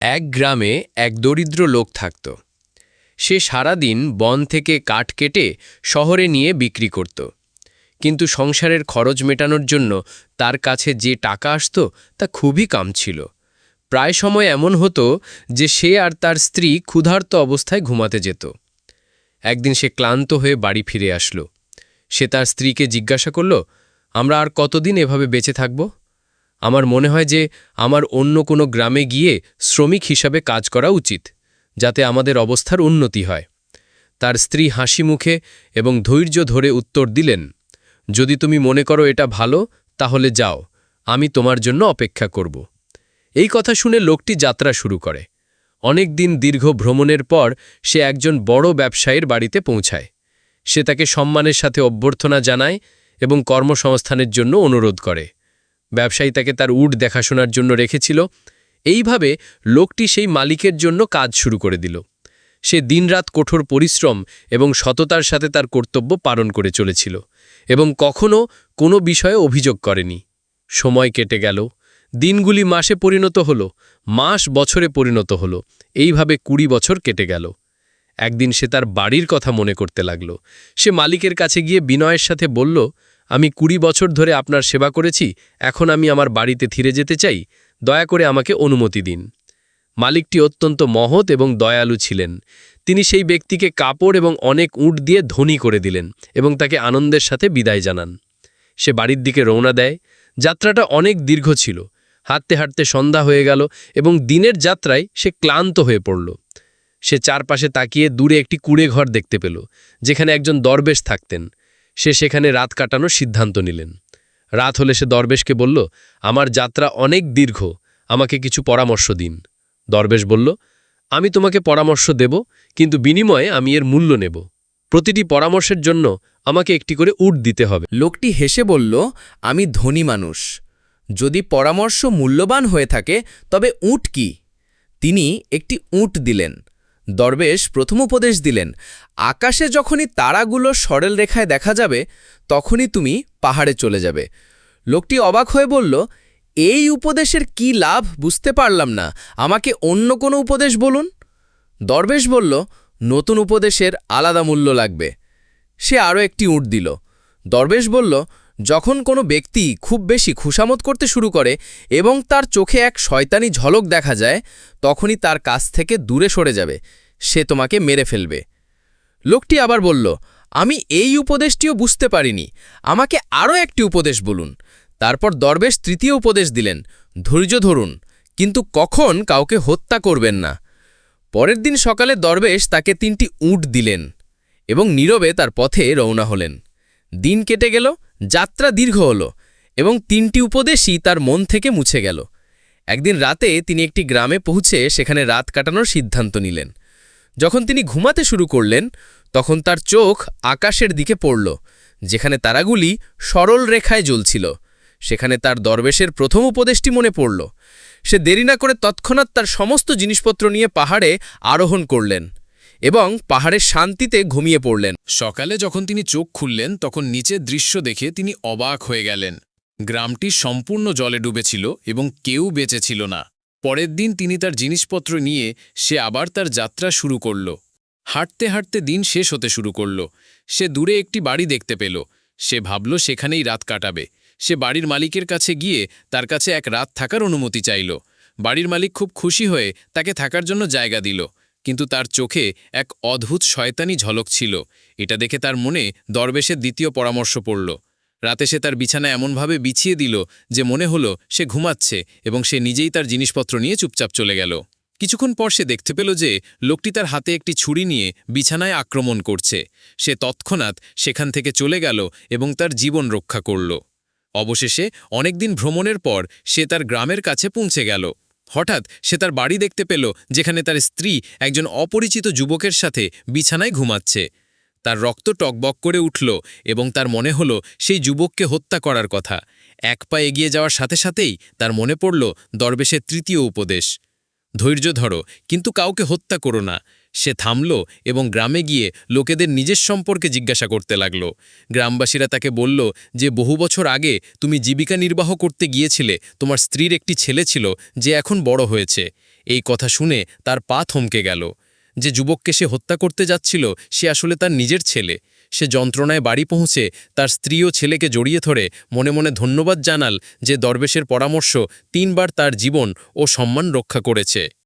এক গ্রামে এক দরিদ্র লোক থাকত। সে সারাদিন বন থেকে কাঠ কেটে শহরে নিয়ে বিক্রি করত। কিন্তু সংসারের খরচ মেটানোর জন্য তার কাছে যে টাকা আসত তা খুবই কাম ছিল। প্রায় সময় এমন হতো যে সে আর তার স্ত্রী ক্ষুধার্ত অবস্থায় ঘুমাতে যেত। একদিন সে ক্লান্ত হয়ে বাড়ি ফিরে আসলো। সে তার স্ত্রীকে জিজ্ঞাসা করল, আমরা আর কতদিন এভাবে বেঁচে থাকব? আমার মনে হয় যে আমার অন্য কোনো গ্রামে গিয়ে শ্রমিক হিসাবে কাজ করা উচিত, যাতে আমাদের অবস্থার উন্নতি হয়। তার স্ত্রী হাসি মুখে এবং ধৈর্য ধরে উত্তর দিলেন, যদি তুমি মনে করো এটা ভালো, তাহলে যাও, আমি তোমার জন্য অপেক্ষা করব। এই কথা শুনে লোকটি যাত্রা শুরু করে। অনেক দিন দীর্ঘ ভ্রমণের পর সে একজন বড় ব্যবসায়ীর বাড়িতে পৌঁছায়। সে তাকে সম্মানের সাথে অভ্যর্থনা জানায় এবং কর্মসংস্থানের জন্য অনুরোধ করে। ব্যবসায়ী তাকে তার উট দেখাশোনার জন্য রেখেছিল। এইভাবে লোকটি সেই মালিকের জন্য কাজ শুরু করে দিল। সে দিনরাত কঠোর পরিশ্রম এবং সততার সাথে তার কর্তব্য পালন করে চলেছিল এবং কখনও কোনো বিষয়ে অভিযোগ করেনি। সময় কেটে গেল, দিনগুলি মাসে পরিণত হল, মাস বছরে পরিণত হল, এইভাবে কুড়ি বছর কেটে গেল। একদিন সে তার বাড়ির কথা মনে করতে লাগল। সে মালিকের কাছে গিয়ে বিনয়ের সাথে বলল আমি কুড়ি বছর ধরে আপনার সেবা করেছি, এখন আমি আমার বাড়িতে ফিরে যেতে চাই, দয়া করে আমাকে অনুমতি দিন। মালিকটি অত্যন্ত মহৎ এবং দয়ালু ছিলেন। তিনি সেই ব্যক্তিকে কাপড় এবং অনেক উট দিয়ে ধনী করে দিলেন এবং তাকে আনন্দের সাথে বিদায় জানান। সে বাড়ির দিকে রওনা দেয়। যাত্রাটা অনেক দীর্ঘ ছিল। হাঁটতে হাঁটতে সন্ধ্যা হয়ে গেল এবং দিনের যাত্রায় সে ক্লান্ত হয়ে পড়ল। সে চারপাশে তাকিয়ে দূরে একটি কুড়ে ঘর দেখতে পেল, যেখানে একজন দরবেশ থাকতেন। সে সেখানে রাত কাটানোর সিদ্ধান্ত নিলেন। রাত হলে সে দরবেশকে বলল, আমার যাত্রা অনেক দীর্ঘ, আমাকে কিছু পরামর্শ দিন। দরবেশ বলল, আমি তোমাকে পরামর্শ দেব, কিন্তু বিনিময়ে আমি এর মূল্য নেব। প্রতিটি পরামর্শের জন্য আমাকে একটি করে উট দিতে হবে। লোকটি হেসে বলল, আমি ধনী মানুষ। যদি পরামর্শ মূল্যবান হয়ে থাকে, তবে উট কি? তিনি একটি উট দিলেন। দরবেশ প্রথম উপদেশ দিলেন, আকাশে যখনই তারাগুলো সরল রেখায় দেখা যাবে, তখনই তুমি পাহাড়ে চলে যাবে। লোকটি অবাক হয়ে বলল, এই উপদেশের কি লাভ? বুঝতে পারলাম না। আমাকে অন্য কোনো উপদেশ বলুন? দরবেশ বলল, নতুন উপদেশের আলাদা মূল্য লাগবে। সে আরও একটি উট দিল। দরবেশ বলল যখন কোনো ব্যক্তি খুব বেশি খুশামত করতে শুরু করে এবং তার চোখে এক শয়তানি ঝলক দেখা যায়, তখনই তার কাছ থেকে দূরে সরে যাবে। সে তোমাকে মেরে ফেলবে। লোকটি আবার বলল, আমি এই উপদেশটিও বুঝতে পারিনি। আমাকে আরও একটি উপদেশ বলুন। তারপর দরবেশ তৃতীয় উপদেশ দিলেন, ধৈর্য ধরুন, কিন্তু কখন কাউকে হত্যা করবেন না। পরের দিন সকালে দরবেশ তাকে তিনটি উট দিলেন এবং নীরবে তার পথে রওনা হলেন। দিন কেটে গেল যাত্রা দীর্ঘ হল এবং তিনটি উপদেশই তার মন থেকে মুছে গেল। একদিন রাতে তিনি একটি গ্রামে পৌঁছে সেখানে রাত কাটানোর সিদ্ধান্ত নিলেন। যখন তিনি ঘুমাতে শুরু করলেন, তখন তার চোখ আকাশের দিকে পড়ল, যেখানে তারাগুলি সরল রেখায় জ্বলছিল। সেখানে তার দরবেশের প্রথম উপদেশটি মনে পড়ল। সে দেরি না করে তৎক্ষণাৎ তার সমস্ত জিনিসপত্র নিয়ে পাহাড়ে আরোহণ করলেন। এবং পাহাড়ের শান্তিতে ঘুমিয়ে পড়লেন। সকালে যখন তিনি চোখ খুললেন, তখন নিচের দৃশ্য দেখে তিনি অবাক হয়ে গেলেন। গ্রামটি সম্পূর্ণ জলে ডুবেছিল এবং কেউ বেঁচে ছিল না। পরের দিন তিনি তার জিনিসপত্র নিয়ে, সে আবার তার যাত্রা শুরু করল। হাঁটতে হাঁটতে দিন শেষ হতে শুরু করল। সে দূরে একটি বাড়ি দেখতে পেল। সে ভাবল সেখানেই রাত কাটাবে। সে বাড়ির মালিকের কাছে গিয়ে তার কাছে এক রাত থাকার অনুমতি চাইল। বাড়ির মালিক খুব খুশি হয়ে তাকে থাকার জন্য জায়গা দিল। কিন্তু তার চোখে এক অদ্ভুত শয়তানি ঝলক ছিল। এটা দেখে তার মনে দরবেশের দ্বিতীয় পরামর্শ পড়ল। রাতে সে তার বিছানা এমনভাবে বিছিয়ে দিল যে মনে হলো সে ঘুমাচ্ছে এবং সে নিজেই তার জিনিসপত্র নিয়ে চুপচাপ চলে গেল। কিছুক্ষণ পর সে দেখতে পেল যে লোকটি তার হাতে একটি ছুরি নিয়ে বিছানায় আক্রমণ করছে। সে তৎক্ষণাৎ সেখান থেকে চলে গেল এবং তার জীবন রক্ষা করল। অবশেষে অনেকদিন ভ্রমণের পর সে তার গ্রামের কাছে পৌঁছে গেল। হঠাৎ সে তার বাড়ি দেখতে পেল, যেখানে তার স্ত্রী একজন অপরিচিত যুবকের সাথে বিছানায় ঘুমাচ্ছে। তার রক্ত টকবক করে উঠল এবং তার মনে হল সেই যুবককে হত্যা করার কথা। এক পা এগিয়ে যাওয়ার সাথে সাথেই তার মনে পড়ল, দরবেশের তৃতীয় উপদেশ। ধৈর্য ধরো, কিন্তু কাউকে হত্যা করো না। সে থামল এবং গ্রামে গিয়ে লোকেদের নিজের সম্পর্কে জিজ্ঞাসা করতে লাগল। গ্রামবাসীরা তাকে বলল যে, বহু বছর আগে তুমি জীবিকা নির্বাহ করতে গিয়েছিলে, তোমার স্ত্রীর একটি ছেলে ছিল যে এখন বড় হয়েছে। এই কথা শুনে তার পা থমকে গেল। যে যুবককে সে হত্যা করতে যাচ্ছিল, সে আসলে তার নিজের ছেলে। সে যন্ত্রণায় বাড়ি পৌঁছে তার স্ত্রী ও ছেলেকে জড়িয়ে ধরে মনে মনে ধন্যবাদ জানাল যে, দরবেশের পরামর্শ তিনবার তার জীবন ও সম্মান রক্ষা করেছে।